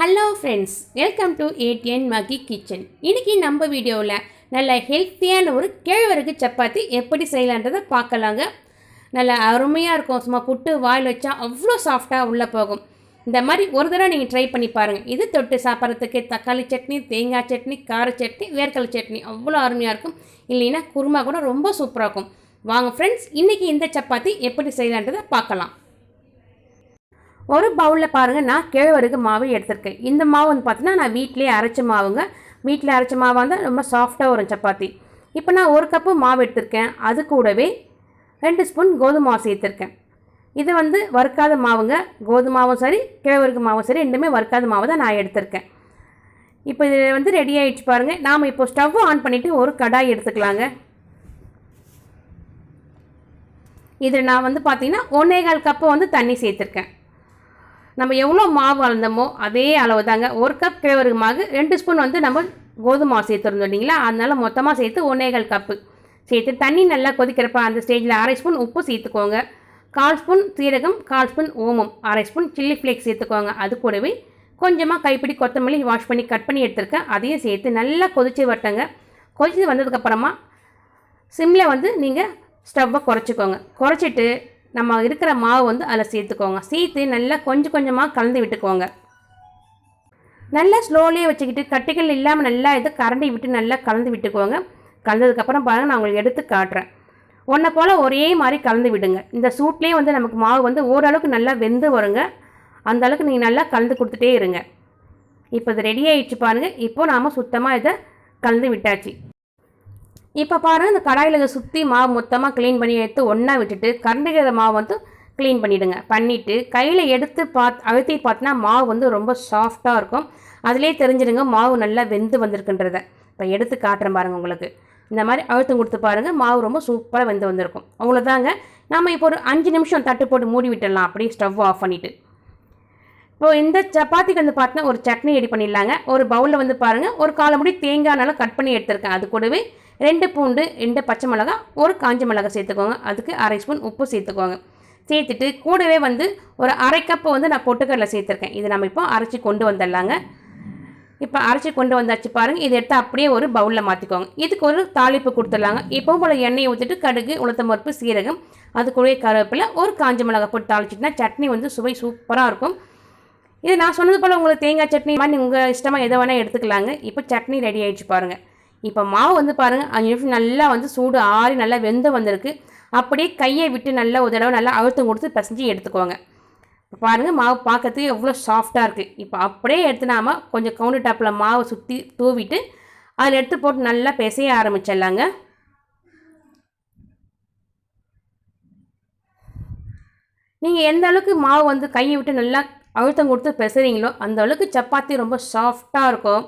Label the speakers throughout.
Speaker 1: Hello friends welcome to ATN Magi kitchen இன்றைக்கி நம்ம வீடியோவில் நல்ல ஹெல்த்தியான ஒரு கேழ்வரகு சப்பாத்தி எப்படி செய்யலான்றதை பார்க்கலாங்க. நல்ல அருமையாக இருக்கும். சும்மா புட்டு வாயில் வச்சா அவ்வளோ சாஃப்டாக உள்ளே போகும். இந்த மாதிரி ஒரு தடவை நீங்கள் ட்ரை பண்ணி பாருங்கள் இது தொட்டு சாப்பிட்றதுக்கு தக்காளி சட்னி தேங்காய் சட்னி கார சட்னி வேர்க்கடலை சட்னி அவ்வளோ அருமையாக இருக்கும். இல்லைன்னா குருமா கூட ரொம்ப சூப்பராக இருக்கும். வாங்க ஃப்ரெண்ட்ஸ் இன்றைக்கி இந்த சப்பாத்தி எப்படி செய்யலான்றதை பார்க்கலாம். ஒரு பவுலில் பாருங்கள் நான் கேழ்வரகு மாவு எடுத்திருக்கேன். இந்த மாவு வந்து பார்த்தீங்கன்னா நான் வீட்டிலேயே அரைச்ச மாவுங்க. வீட்டில் அரைச்ச மாவாக இருந்தால் ரொம்ப சாஃப்டாக வரும் சப்பாத்தி. இப்போ நான் ஒரு கப்பு மாவு எடுத்திருக்கேன். அது கூடவே ரெண்டு ஸ்பூன் கோதுமை மாவு சேர்த்துருக்கேன். இது வந்து வறுக்காத மாவுங்க. கோதுமை மாவும் சரி கிழவருக்கு மாவும் சரி ரெண்டுமே வறுக்காத மாவு தான் நான் எடுத்திருக்கேன். இப்போ இது வந்து ரெடி ஆகிடுச்சு பாருங்கள் நாம் இப்போ ஸ்டவ் ஆன் பண்ணிவிட்டு ஒரு கடாய் எடுத்துக்கலாங்க. இதில் நான் வந்து பார்த்தீங்கன்னா ஒன்றே கால் கப்பு வந்து தண்ணி சேர்த்துருக்கேன். நம்ம எவ்வளோ மாவு அளந்தோமோ அதே அளவு தாங்க. ஒரு கப் கேழ்வரகு மாவு ரெண்டு ஸ்பூன் வந்து நம்ம கோதுமை மாவு சேர்த்துருந்தோம் இல்லைங்களா? அதனால் மொத்தமாக சேர்த்து ஒன்றேகால் கப்பு சேர்த்து தண்ணி நல்லா கொதிக்கிறப்ப அந்த ஸ்டேஜில் அரை ஸ்பூன் உப்பு சேர்த்துக்கோங்க. கால் ஸ்பூன் சீரகம் கால் ஸ்பூன் ஓமம் அரை ஸ்பூன் சில்லி ஃப்ளேக்ஸ் சேர்த்துக்கோங்க. அது கூடவே கொஞ்சமாக கைப்பிடி கொத்தமல்லி வாஷ் பண்ணி கட் பண்ணி எடுத்துருக்கேன். அதையும் சேர்த்து நல்லா கொதிச்சு வரட்டங்க. கொதிச்சு வந்ததுக்கப்புறமா சிம்மில் வந்து நீங்கள் ஸ்டவ்வை குறைச்சிக்கோங்க. குறைச்சிட்டு நம்ம இருக்கிற மாவு வந்து அதில் சேர்த்துக்கோங்க. சேர்த்து நல்லா கொஞ்சம் கொஞ்சமாக கலந்து விட்டுக்கோங்க. நல்லா ஸ்லோலியே வச்சுக்கிட்டு கட்டிகள் இல்லாமல் நல்லா இதை கரண்டி விட்டு நல்லா கலந்து விட்டுக்கோங்க. கலந்ததுக்கப்புறம் பாருங்கள் நான் உங்களுக்கு எடுத்து காட்டுறேன். ஒன்றை போல் ஒரே மாதிரி கலந்து விடுங்க. இந்த சூட்லேயே வந்து நமக்கு மாவு வந்து ஓரளவுக்கு நல்லா வெந்து வருங்க. அந்த அளவுக்கு நீங்கள் நல்லா கலந்து கொடுத்துட்டே இருங்க. இப்போ இது ரெடி ஆகிடுச்சு பாருங்கள் இப்போது நாம் சுத்தமாக இதை கலந்து விட்டாச்சு. இப்போ பாருங்கள் இந்த கடாயில் இதை சுற்றி மாவு மொத்தமாக க்ளீன் பண்ணி எடுத்து ஒன்றா விட்டுட்டு கரண்டிக்கிற மாவு வந்து க்ளீன் பண்ணிவிடுங்க பண்ணிவிட்டு கையில் எடுத்து பாத் அழுத்தி பார்த்தினா மாவு வந்து ரொம்ப சாஃப்டாக இருக்கும். அதிலே தெரிஞ்சிடுங்க மாவு நல்லா வெந்து வந்திருக்குன்றத. இப்போ எடுத்து காட்டுறேன் பாருங்கள் உங்களுக்கு. இந்த மாதிரி அழுத்தம் கொடுத்து பாருங்கள் மாவு ரொம்ப சூப்பராக வெந்து வந்திருக்கும். அவ்வளோதாங்க நம்ம இப்போ ஒரு அஞ்சு நிமிஷம் தட்டு போட்டு மூடி விட்டுடலாம். அப்படியே ஸ்டவ் ஆஃப் பண்ணிவிட்டு இப்போ இந்த சப்பாத்திக்கு வந்து பார்த்தீங்கன்னா ஒரு சட்னி ரெடி பண்ணிடலாங்க. ஒரு பவுலில் வந்து பாருங்கள் ஒரு காலை முடி தேங்காய்னாலும் கட் பண்ணி எடுத்திருக்கேன். அது கூடவே ரெண்டு பூண்டு ரெண்டு பச்சை மிளகா ஒரு காஞ்ச மிளகா சேர்த்துக்கோங்க. அதுக்கு அரை ஸ்பூன் உப்பு சேர்த்துக்கோங்க. சேர்த்துட்டு கூடவே வந்து ஒரு அரை கப்பை வந்து நான் பொட்டுக்கடலை சேர்த்துருக்கேன். இதை நம்ம இப்போ அரைச்சி கொண்டு வந்துடலாங்க. இப்போ அரைச்சி கொண்டு வந்தாச்சு பாருங்கள் இதை எடுத்து அப்படியே ஒரு பவுலில் மாற்றிக்கோங்க இதுக்கு ஒரு தாளிப்பு கொடுத்துடலாங்க. இப்போவும் போல் எண்ணெயை ஊற்றிட்டு கடுகு உளுத்தம் பருப்பு சீரகம் அதுக்குள்ளே கூடவே கருவேப்பிலை ஒரு காஞ்ச மிளகா போட்டு தாளிச்சிட்டுனா சட்னி வந்து சுவை சூப்பராக இருக்கும். இது நான் சொன்னது போல் உங்களுக்கு தேங்காய் சட்னி மாதிரி உங்கள் இஷ்டமாக எதை வேணால் எடுத்துக்கலாங்க. இப்போ சட்னி ரெடி ஆகிடுச்சு பாருங்கள் இப்போ மாவு வந்து பாருங்கள் அஞ்சு நிமிஷம் நல்லா வந்து சூடு ஆறி நல்லா வெந்து வந்திருக்கு. அப்படியே கையை விட்டு நல்லா ஒரு தடவை நல்லா அழுத்தம் கொடுத்து பிசைஞ்சு எடுத்துக்கோங்க. இப்போ பாருங்கள் மாவு பார்க்கறதுக்கு எவ்வளோ சாஃப்டாக இருக்குது இப்போ அப்படியே எடுத்துனாம கொஞ்சம் கவுண்டர் டாப்பில் மாவை சுற்றி தூவிட்டு அதில் எடுத்து போட்டு நல்லா பிசைய ஆரம்பிச்சிடலாங்க. நீங்கள் எந்த அளவுக்கு மாவு வந்து கையை விட்டு நல்லா அழுத்தம் கொடுத்து பிசைறீங்களோ அந்த அளவுக்கு சப்பாத்தி ரொம்ப சாஃப்டாக இருக்கும்.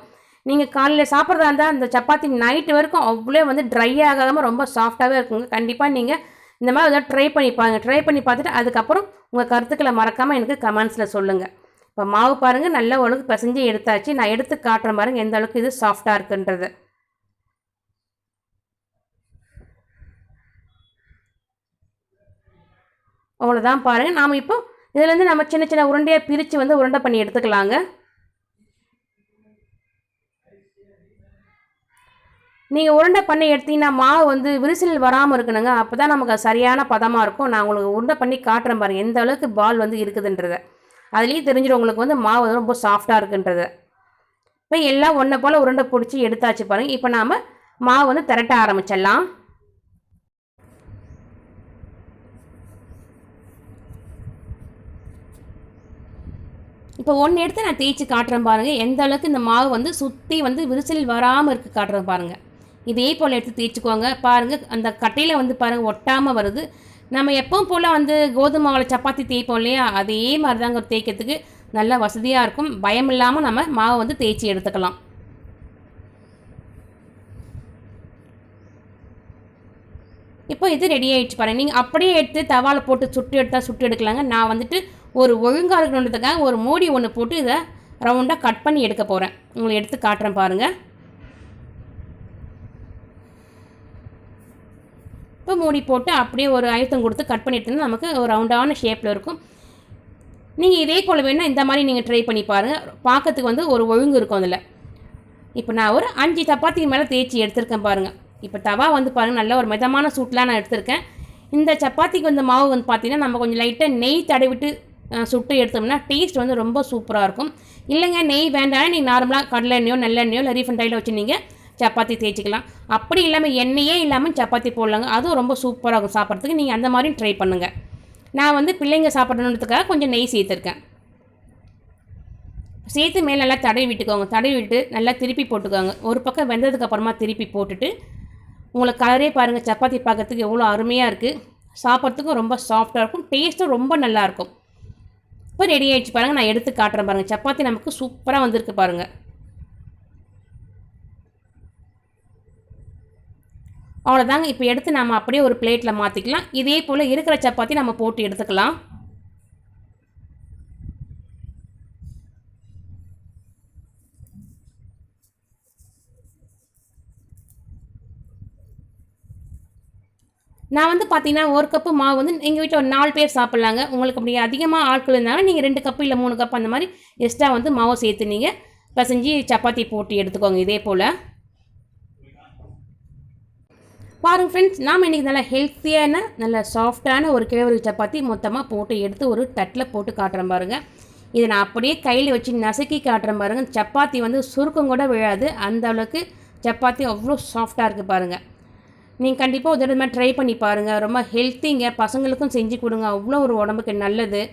Speaker 1: நீங்கள் காலையில் சாப்பிட்றதா இருந்தால் அந்த சப்பாத்தி நைட்டு வரைக்கும் அவ்வளோ வந்து ட்ரை ஆகாமல் ரொம்ப சாஃப்டாகவே இருக்குங்க. கண்டிப்பாக நீங்கள் இந்த மாதிரி ஏதாவது ட்ரை பண்ணி பாருங்க. ட்ரை பண்ணி பார்த்துட்டு அதுக்கப்புறம் உங்கள் கருத்துக்களை மறக்காமல் எனக்கு கமெண்ட்ஸில் சொல்லுங்கள் இப்போ மாவு பாருங்கள் நல்ல அளவுக்கு பிசைஞ்சு எடுத்தாச்சு. நான் எடுத்து காட்டுற பாருங்கள் எந்த அளவுக்கு இது சாஃப்டாக இருக்குன்றது. அவ்வளோதான் பாருங்கள் நாம் இப்போ இதுலேருந்து நம்ம சின்ன சின்ன உருண்டையாக பிரித்து வந்து உருண்டை பண்ணி எடுத்துக்கலாங்க. நீங்கள் உருண்டை பண்ணி எடுத்தீங்கன்னா மாவு வந்து விரிசல் வராமல் இருக்கணுங்க. அப்போ தான் நமக்கு அது சரியான பதமாக இருக்கும். நான் உங்களுக்கு உருண்டை பண்ணி காட்டுறேன் பாருங்கள் எந்த அளவுக்கு பால் வந்து இருக்குதுன்றத. அதுலேயும் தெரிஞ்சிடும் உங்களுக்கு வந்து மாவு வந்து ரொம்ப சாஃப்டாக இருக்குன்றது. இப்போ எல்லாம் ஒன்றை போல் உருண்டை பிடிச்சி எடுத்தாச்சு பாருங்கள் இப்போ நாம் மாவு வந்து திரட்ட ஆரம்பிச்சிடலாம். இப்போ ஒன்று எடுத்து நான் தேய்ச்சி காட்டுறேன் பாருங்கள் எந்த அளவுக்கு இந்த மாவு வந்து சுற்றி வந்து விரிசல் வராமல் இருக்குது காட்டுறேன் பாருங்கள் இதே போல் எடுத்து தேய்ச்சிக்கோங்க பாருங்கள் அந்த கட்டையில் வந்து பாருங்கள் ஒட்டாமல் வருது. நம்ம எப்பவும் போல் வந்து கோதுமை மாவில் சப்பாத்தி தேய்ப்போம் இல்லையா? அதே மாதிரி தாங்க தேய்க்கிறதுக்கு நல்லா வசதியாக இருக்கும். பயம் இல்லாமல் நம்ம மாவை வந்து தேய்ச்சி எடுத்துக்கலாம். இப்போ இது ரெடி ஆகிடுச்சு பாருங்கள் நீங்கள் அப்படியே எடுத்து தவாவில் போட்டு சுட்டு எடுத்தால் சுட்டு எடுக்கலாங்க. நான் வந்துட்டு ஒரு ஒழுங்காக இருக்கணுன்றதுக்காக ஒரு மூடி ஒன்று போட்டு இதை ரவுண்டாக கட் பண்ணி எடுக்க போகிறேன் உங்களை எடுத்து காட்டுறேன் பாருங்கள் இப்போ மூடி போட்டு அப்படியே ஒரு அழுத்தம் கொடுத்து கட் பண்ணி எடுத்தோம்னா நமக்கு ஒரு ரவுண்டான ஷேப்பில் இருக்கும். நீங்கள் இதே போல் வேணால் இந்த மாதிரி நீங்கள் ட்ரை பண்ணி பாருங்கள் பார்க்கறதுக்கு வந்து ஒரு ஒழுங்கு இருக்கும் அதில். இப்போ நான் ஒரு அஞ்சு சப்பாத்திக்கு மேலே தேய்ச்சி எடுத்திருக்கேன் பாருங்கள் இப்போ தவா வந்து பாருங்கள் நல்ல ஒரு மிதமான சூட்லாம் நான் எடுத்திருக்கேன். இந்த சப்பாத்திக்கு வந்து மாவு வந்து பார்த்தீங்கன்னா நம்ம கொஞ்சம் லைட்டாக நெய் தடவிட்டு சுட்டு எடுத்தோம்னா டேஸ்ட் வந்து ரொம்ப சூப்பராக இருக்கும். இல்லைங்க நெய் வேண்டாம் நீங்கள் நார்மலாக கடலை எண்ணெயோ நல்லெண்ணெயோ இல்லை ரீஃபண்ட் ஆயில் வச்சுருந்தீங்க. சப்பாத்தி தேய்ச்சிக்கலாம். அப்படி இல்லாமல் எண்ணெயே இல்லாமல் சப்பாத்தி போடலாங்க. அதுவும் ரொம்ப சூப்பராக இருக்கும் சாப்பிட்றதுக்கு. நீங்கள் அந்த மாதிரியும் ட்ரை பண்ணுங்கள் நான் வந்து பிள்ளைங்க சாப்பிடணுன்றதுக்காக கொஞ்சம் நெய் சேர்த்துருக்கேன். சேர்த்து மேலே நல்லா தடவி விட்டுக்கோங்க. தடவி விட்டு நல்லா திருப்பி போட்டுக்கோங்க. ஒரு பக்கம் வெந்ததுக்கு அப்புறமா திருப்பி போட்டுட்டு உங்களுக்கு கலரே பாருங்கள் சப்பாத்தி பார்க்கறதுக்கு எவ்வளோ அருமையாக இருக்குது சாப்பிட்றதுக்கும் ரொம்ப சாஃப்டாக இருக்கும். டேஸ்ட்டும் ரொம்ப நல்லாயிருக்கும் இப்போ ரெடி ஆகிடுச்சு பாருங்கள் நான் எடுத்து காட்டுறேன் பாருங்கள் சப்பாத்தி நமக்கு சூப்பராக வந்திருக்கு பாருங்கள் அவ்வளோதாங்க இப்போ எடுத்து நம்ம அப்படியே ஒரு பிளேட்டில் மாற்றிக்கலாம் இதே போல் இருக்கிற சப்பாத்தி நம்ம போட்டு எடுத்துக்கலாம். நான் வந்து பார்த்தீங்கன்னா ஒரு கப்பு மாவு வந்து எங்கள் வீட்டில் ஒரு நாலு பேர் சாப்பிட்லாங்க. உங்களுக்கு அப்படி அதிகமாக ஆட்கள் இருந்தாலும் நீங்கள் ரெண்டு கப்பு இல்லை மூணு கப் அந்த மாதிரி எக்ஸ்ட்ரா வந்து மாவு சேர்த்து நீங்கள் பசஞ்சு சப்பாத்தி போட்டு எடுத்துக்கோங்க. இதே போல். பாருங்கள் ஃப்ரெண்ட்ஸ் நாம் இன்றைக்கி நல்ல ஹெல்த்தியான நல்ல சாஃப்டான ஒரு கிழவரி சப்பாத்தி மொத்தமாக போட்டு எடுத்து ஒரு தட்டில் போட்டு காட்டுறேன் பாருங்கள் இதை நான் அப்படியே கையில் வச்சு நசுக்கி காட்டுறேன் பாருங்கள் சப்பாத்தி வந்து சுருக்கம் கூட விழாது. அந்த அளவுக்கு சப்பாத்தி அவ்வளோ சாஃப்டாக இருக்குது பாருங்கள் நீங்கள் கண்டிப்பாக ஒரு தடவை மாதிரி ட்ரை பண்ணி பாருங்கள் ரொம்ப ஹெல்த்திங்க பசங்களுக்கும் செஞ்சு கொடுங்க. அவ்வளோ ஒரு உடம்புக்கு நல்லது.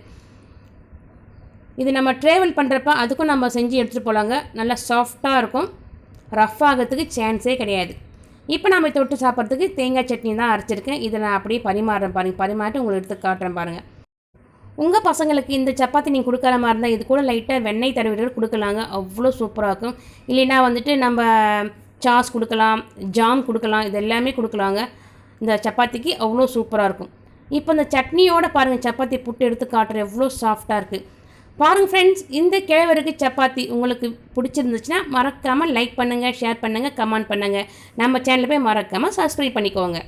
Speaker 1: இது நம்ம ட்ராவல் பண்ணுறப்ப அதுக்கும் நம்ம செஞ்சு எடுத்துகிட்டு போகலாங்க நல்லா சாஃப்டாக இருக்கும். ரஃப் ஆகிறதுக்கு சான்ஸே கிடையாது. இப்போ நம்ம தொட்டு சாப்பிட்றதுக்கு தேங்காய் சட்னி தான் அரைச்சிருக்கேன். இதை நான் அப்படியே பரிமாறுறேன் பாருங்கள் பரிமாறிட்டு உங்களை எடுத்து காட்டுறேன் பாருங்கள் உங்கள் பசங்களுக்கு இந்த சப்பாத்தி நீங்கள் கொடுக்குற மாதிரி இருந்தால் இது கூட லைட்டாக வெண்ணெய் தடவிட்டு கொடுக்கலாங்க. அவ்வளோ சூப்பராக இருக்கும். இல்லைன்னா வந்துட்டு நம்ம சாஸ் கொடுக்கலாம் ஜாம் கொடுக்கலாம் இது எல்லாமே கொடுக்கலாங்க. இந்த சப்பாத்திக்கு அவ்வளோ சூப்பராக இருக்கும். இப்போ இந்த சட்னியோட பாருங்கள் சப்பாத்தி புட்டு எடுத்து காட்டுற எவ்வளோ சாஃப்டாக இருக்குது பாருங்கள் ஃப்ரெண்ட்ஸ் இந்த கிழவருக்கு சப்பாத்தி உங்களுக்கு பிடிச்சிருந்துச்சுன்னா மறக்காமல் லைக் பண்ணுங்கள் ஷேர் பண்ணுங்கள் கமெண்ட் பண்ணுங்கள் நம்ம சேனலை போய் மறக்காமல் சப்ஸ்கிரைப் பண்ணிக்கோங்க.